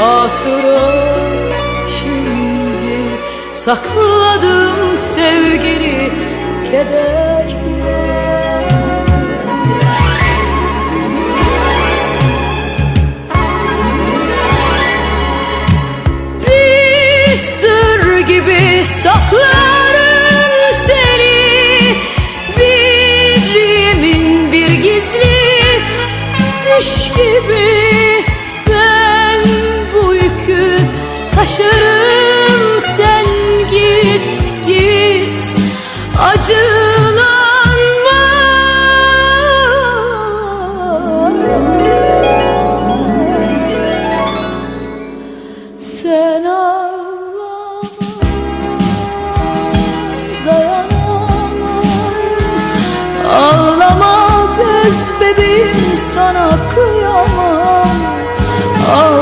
hatıra. Şimdi sakladım sevgili kederle. Bir sır gibi saklarım seni. Bir yemin bir gizli düş gibi taşırım sen git git. Acılanma. Sen dayanamam. Ağlama göz bebeğim sana kıyamam. Ağlama